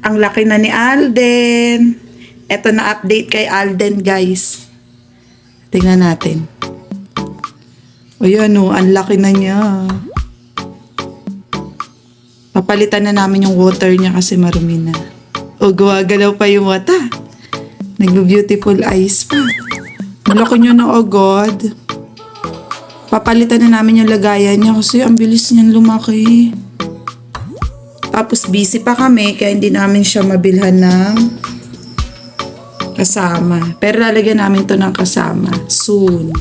Ang laki na ni Alden. Ito na update kay Alden, guys. Tingnan natin. O yan o, ang laki na niya. Papalitan na namin yung water niya kasi marumi na. O, gumagalaw pa yung mata. Nagbe-beautiful eyes pa. Malaki niya na agad. Papalitan na namin yung lagayan niya kasi ang bilis niyan lumaki. Tapos busy pa kami kaya hindi namin siya mabilhan ng kasama. Pero lalagyan namin to ng kasama soon.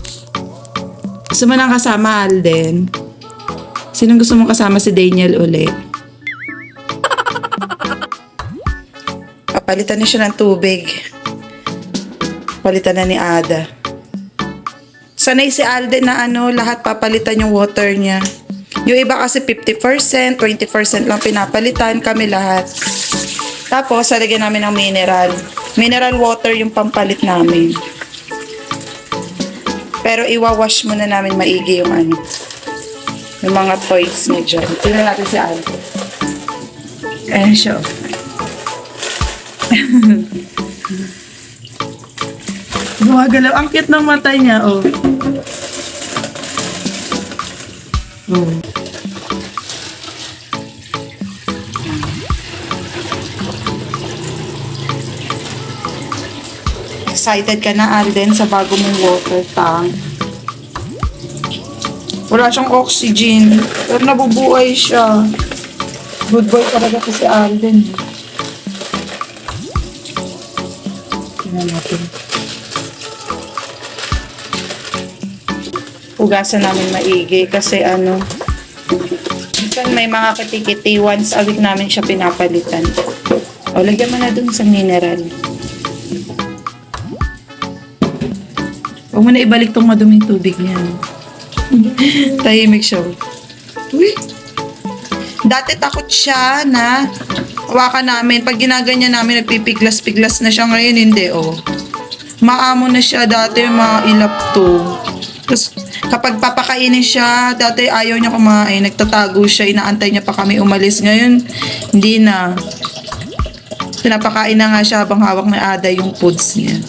Gusto mo ng kasama, Alden? Sinong gusto mong kasama si Daniel uli? Papalitan na siya ng tubig. Palitan na ni Ada. Sanay si Alden na ano, lahat papalitan yung water niya. Yung iba kasi 50%, 20% lang pinapalitan, kami lahat. Tapos, lalagyan namin ng mineral. Mineral water yung pampalit namin. Pero iwawash muna namin maigi yung ano. Yung mga toys niya dyan. Tingnan natin si Alden. Ayan siya. oh. Gumagalaw. Ang cute ng mata niya, oh. Oh. Excited ka na, Alden, sa bago mong water tank. Wala siyang oxygen, pero nabubuhay siya. Good boy talaga to si Alden. Tingnan natin. Hugasan namin maigi kasi ano, minsan may mga kitikiti once a week namin siya pinapalitan. O, lagyan mo na dun sa mineral. Huwag mo na ibalik tong maduming tubig niya. Tahimik siya. Uy! Dati takot siya na hawakan namin. Pag ginaganyan namin, nagpipiglas-piglas na siya. Ngayon, hindi, oh. Maamo na siya dati mga ilap to. Tapos, Kapag papakainin siya, dati ayaw niya kumain. Nagtatago siya, inaantay niya pa kami umalis. Ngayon, hindi na. Pinapakain na nga siya habang hawak na ada yung foods niya.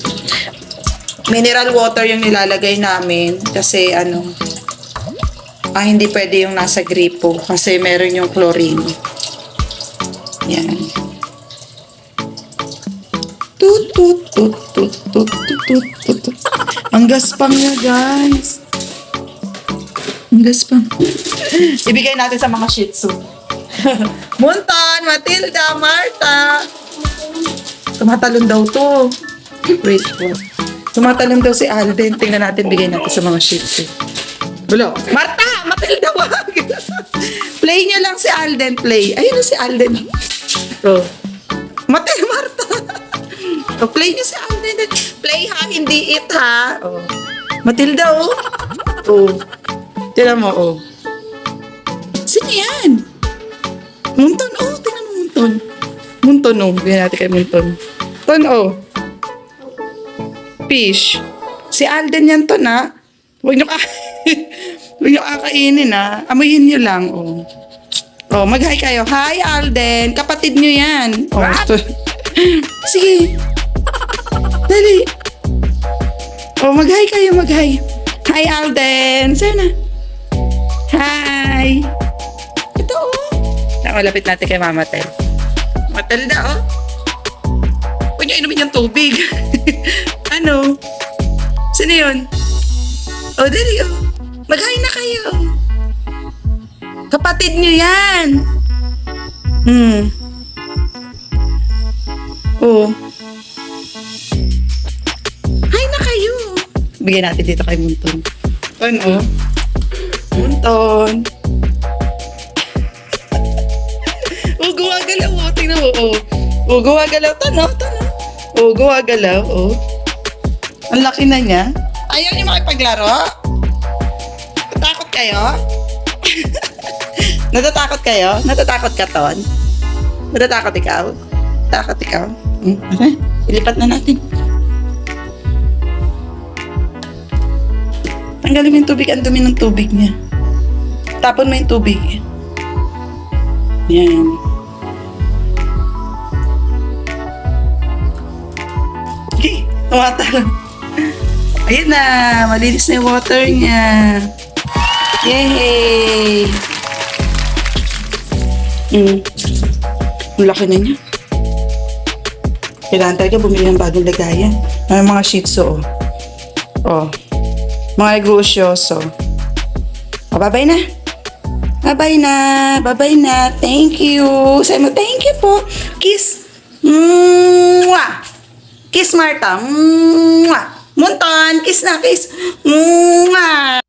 Mineral water yung nilalagay namin kasi ano, ah, hindi pwede yung nasa gripo kasi meron yung chlorine. Yan. Tut, tut, tut, tut, tut, tut, tut, tut. Ang gaspang niya, guys. Ang gaspang. Ibigay natin sa mga shih tzu. Munton, Matilda, Marta. Tumatalon daw to. Wait po. Tumatalon daw si Alden. Tingnan natin, bigay natin sa mga shih tzu. Bulo. Marta! Matilda, wag! play niya lang si Alden, play. Ayun na si Alden. Oh. Matilda, Marta! oh, play niya si Alden. Play ha, hindi it ha. Oh. Matilda, oh. Oh. Tignan mo, oh. Sino yan? Munton, oh. Tingnan mo, Munton. Munton, oh. Bigyan natin kay Munton. Ton, oh. Fish. Si Alden yan, Ton, ha? Huwag niyo ka... Huwag niyo kakainin, ha? Amuyin niyo lang, oh. Oh, mag-hi kayo. Hi, Alden. Kapatid niyo yan. Oh, to- Sige. Dali. Oh, mag-hi kayo, mag-hi. Hi, Alden. Saan na? Hi. Ito, oh. Nakalapit natin kay Mama Tel. Matilda, oh. Huwag niyo inumin yung tubig. ano? Sino yun? Oh, dali, oh. Mag-hi na kayo. Kapatid niyo yan. Hmm. Oh. Hi na kayo. Bigyan natin dito kay Munton. Ano? Munton. oh, gumagalaw. Oh, tingnan mo. Oh, oh gumagalaw. Tano, tano. Oh, gumagalaw. Oh. Ang laki na niya. Ayaw niyo makipaglaro? Natakot kayo? Natatakot kayo? Natatakot ka, Ton? Natatakot ikaw? Takot ikaw? Hmm, okay. Ilipat na natin. Tanggalin mo yung tubig. Ang dumi ng tubig niya. Tapon mo yung tubig. Yan. Tumatalo. Ayun na, malinis na yung water niya. Yay! Mm. Ang laki na niya. Kailangan talaga bumili ng bagong lagayan. May mga shih tzu, oh. Oh. Mga negosyoso. Oh, bye-bye na. Bye-bye na. Bye-bye na. Thank you. Sabi mo, thank you po. Kiss. Mwah! Kiss, Marta. Mwah! Munton, kiss na, kiss. Mwah!